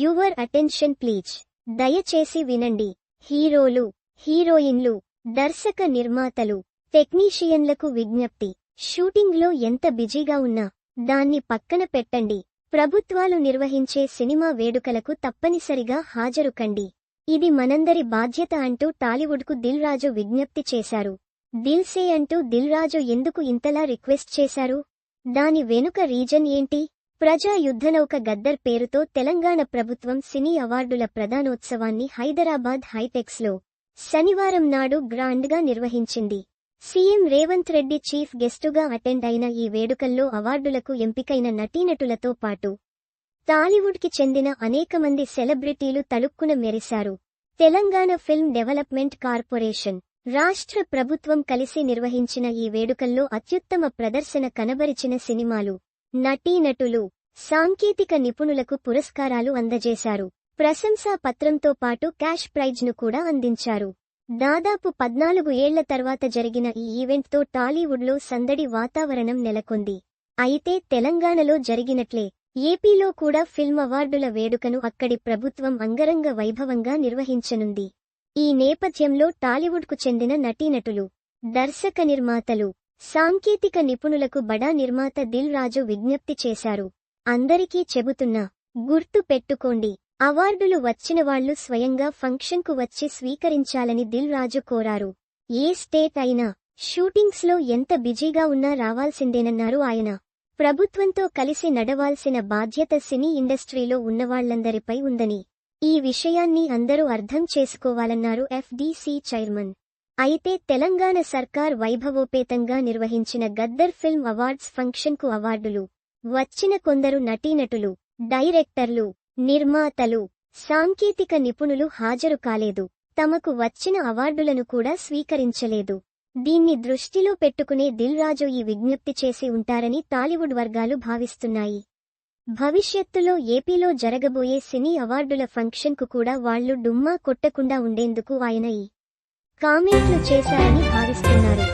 Your attention please. దయచేసి వినండి. హీరోలు హీరోయిన్లు దర్శక నిర్మాతలు టెక్నీషియన్లకు విజ్ఞప్తి. షూటింగ్లో ఎంత బిజీగా ఉన్నా దాన్ని పక్కన పెట్టండి. ప్రభుత్వాలు నిర్వహించే సినిమా వేడుకలకు తప్పనిసరిగా హాజరు కండి. ఇది మనందరి బాధ్యత అంటూ టాలీవుడ్కు దిల్ రాజు విజ్ఞప్తి చేశారు. దిల్సే అంటూ దిల్ రాజు ఎందుకు ఇంతలా రిక్వెస్ట్ చేశారు? దాని వెనుక రీజన్ ఏంటి? ప్రజా యుద్ధనౌక గద్దర్ పేరుతో తెలంగాణ ప్రభుత్వం సినీ అవార్డుల ప్రధానోత్సవాన్ని హైదరాబాద్ హైటెక్స్లో శనివారం నాడు గ్రాండ్గా నిర్వహించింది. సీఎం రేవంత్ రెడ్డి చీఫ్ గెస్టుగా అటెండ్ అయిన ఈ వేడుకల్లో అవార్డులకు ఎంపికైన నటీనటులతో పాటు టాలీవుడ్కి చెందిన అనేక మంది సెలబ్రిటీలు తలుక్కున మెరిశారు. తెలంగాణ ఫిల్మ్ డెవలప్మెంట్ కార్పొరేషన్ రాష్ట్ర ప్రభుత్వం కలిసి నిర్వహించిన ఈ వేడుకల్లో అత్యుత్తమ ప్రదర్శన కనబరిచిన సినిమాలు నటీనటులు సాంకేతిక నిపుణులకు పురస్కారాలు అందజేశారు. ప్రశంసా పత్రంతో పాటు క్యాష్ ప్రైజ్ను కూడా అందించారు. దాదాపు పద్నాలుగు ఏళ్ళ తర్వాత జరిగిన ఈ ఈవెంట్తో టాలీవుడ్లో సందడి వాతావరణం నెలకొంది. అయితే తెలంగాణలో జరిగినట్లే ఏపీలో కూడా ఫిల్మ్ అవార్డుల వేడుకను అక్కడి ప్రభుత్వం అంగరంగ వైభవంగా నిర్వహించనుంది. ఈ నేపథ్యంలో టాలీవుడ్కు చెందిన నటీనటులు దర్శక నిర్మాతలు సాంకేతిక నిపుణులకు బడా నిర్మాత దిల్ రాజు విజ్ఞప్తి చేశారు. అందరికీ చెబుతున్నా గుర్తు పెట్టుకోండి అవార్డులు వచ్చినవాళ్ళు స్వయంగా ఫంక్షన్కు వచ్చి స్వీకరించాలని దిల్ రాజు కోరారు. ఏ స్టేట్ అయినా షూటింగ్స్లో ఎంత బిజీగా ఉన్నా రావాల్సిందేనన్నారు ఆయన. ప్రభుత్వంతో కలిసి నడవాల్సిన బాధ్యత సినీ ఇండస్ట్రీలో ఉన్నవాళ్ళందరిపై ఉందని ఈ విషయాన్ని అందరూ అర్థం చేసుకోవాలన్నారు ఎఫ్డీసీ చైర్మన్. అయితే తెలంగాణ సర్కార్ వైభవోపేతంగా నిర్వహించిన గద్దర్ ఫిల్మ్ అవార్డ్స్ ఫంక్షన్కు అవార్డులు. వచ్చిన కొందరు నటీనటులు డైరెక్టర్లు నిర్మాతలు సాంకేతిక నిపుణులు హాజరు కాలేదు. తమకు వచ్చిన అవార్డులను కూడా స్వీకరించలేదు. దీన్ని దృష్టిలో పెట్టుకునే దిల్ రాజు ఈ విజ్ఞప్తి చేసి ఉంటారని టాలీవుడ్ వర్గాలు భావిస్తున్నాయి. భవిష్యత్తులో ఏపీలో జరగబోయే సినీ అవార్డుల ఫంక్షన్కు కూడా వాళ్ళు డుమ్మా కొట్టకుండా ఉండేందుకు ఆయన ఈ కామెంట్లు చేశారని భావిస్తున్నారు.